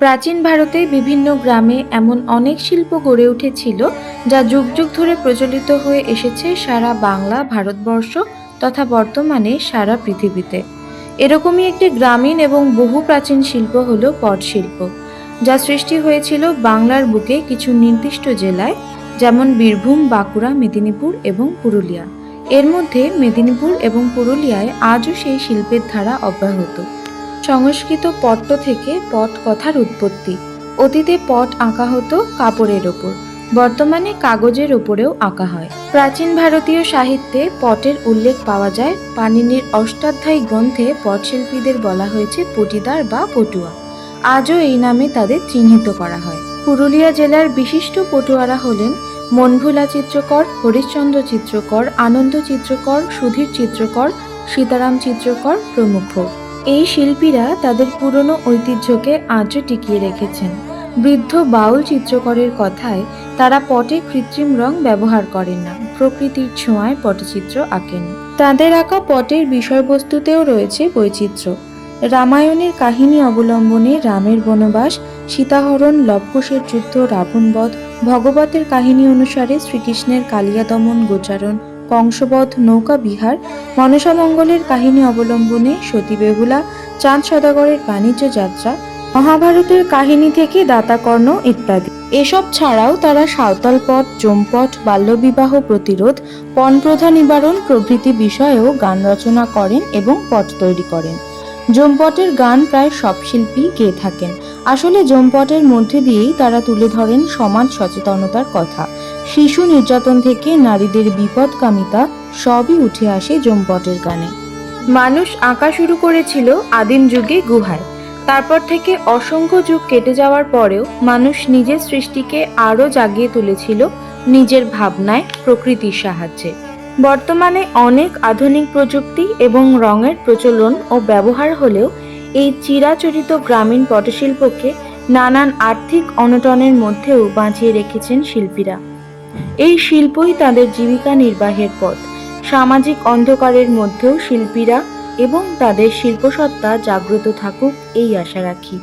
প্রাচীন ভারতে বিভিন্ন গ্রামে এমন অনেক শিল্প গড়ে উঠেছিল যা যুগ যুগ ধরে প্রচলিত হয়ে এসেছে সারা বাংলা, ভারতবর্ষ তথা বর্তমানে সারা পৃথিবীতে। এরকমই একটি গ্রামীণ এবং বহু প্রাচীন শিল্প হল পট শিল্প, যা সৃষ্টি হয়েছিল বাংলার বুকে কিছু নির্দিষ্ট জেলায়, যেমন বীরভূম, বাঁকুড়া, মেদিনীপুর এবং পুরুলিয়া। এর মধ্যে মেদিনীপুর এবং পুরুলিয়ায় আজও সেই শিল্পের ধারা অব্যাহত। সংস্কৃত পট্ট থেকে পট কথার উৎপত্তি। অতীতে পট আঁকা হতো কাপড়ের ওপর, বর্তমানে কাগজের ওপরেও আঁকা হয়। প্রাচীন ভারতীয় সাহিত্যে পটের উল্লেখ পাওয়া যায়, পাণিনির অষ্টাধ্যায়ী গ্রন্থে পটশিল্পীদের বলা হয়েছে পটিদার বা পটুয়া। আজও এই নামে তাদের চিহ্নিত করা হয়। পুরুলিয়া জেলার বিশিষ্ট পটুয়ারা হলেন মনভুলা চিত্রকর, হরিশ্চন্দ্র চিত্রকর, আনন্দ চিত্রকর, সুধীর চিত্রকর, সীতারাম চিত্রকর প্রমুখ। এই শিল্পীরা তাদের পুরনো ঐতিহ্যকে আজও টিকিয়ে রেখেছেন। বৃদ্ধ বাউল চিত্রকরের কথায় তারা পটে কৃত্রিম রং ব্যবহার করেন না। প্রকৃতির ছোঁয়ায় পটচিত্র আঁকেন। তাদের আঁকা পটের বিষয়বস্তুতেও রয়েছে বৈচিত্র্য। রামায়ণের কাহিনী অবলম্বনে রামের বনবাস, সীতাহরণ, লবকুশের যুদ্ধ রাবণবধ ভগবতের কাহিনী অনুসারে শ্রীকৃষ্ণের কালিয়া দমন গোচারণ কংসবধ নৌকা বিহার মনসামঙ্গলের কাহিনী অবলম্বনে সতী বেহুলা চাঁদ সদাগরের বাণিজ্য যাত্রা, মহাভারতের কাহিনী থেকে দাতাকর্ণ ইত্যাদি। এসব ছাড়াও তারা সাঁওতাল পট জমপট বাল্যবিবাহ প্রতিরোধ পণপ্রথা নিবারণ প্রভৃতি বিষয়েও গান রচনা করেন এবং পট তৈরি করেন। জমপটের গান প্রায় সব শিল্পী গেয়ে থাকেন। আসলে জমপটের মধ্যে দিয়েই তারা তুলে ধরেন সমাজ সচেতনতার কথা। শিশু নির্যাতন থেকে নারীদের বিপদকামিতা সবই উঠে আসে জমপটের গানে মানুষ আঁকা শুরু করেছিল আদিম যুগে গুহায়। তারপর থেকে অসংখ্য যুগ কেটে যাওয়ার পরেও মানুষ নিজের সৃষ্টিকে আরও জাগিয়ে তুলেছিল নিজের ভাবনায় প্রকৃতির সাহায্যে। বর্তমানে অনেক আধুনিক প্রযুক্তি এবং রঙের প্রচলন ও ব্যবহার হলেও এই চিরাচরিত গ্রামীণ পটশিল্পকে নানান আর্থিক অনটনের মধ্যেও বাঁচিয়ে রেখেছেন শিল্পীরা। এই শিল্পই তাদের জীবিকা নির্বাহের পথ। সামাজিক অন্ধকারের মধ্যেও শিল্পীরা এবং তাদের শিল্পসত্তা জাগ্রত থাকুক এই আশা রাখি।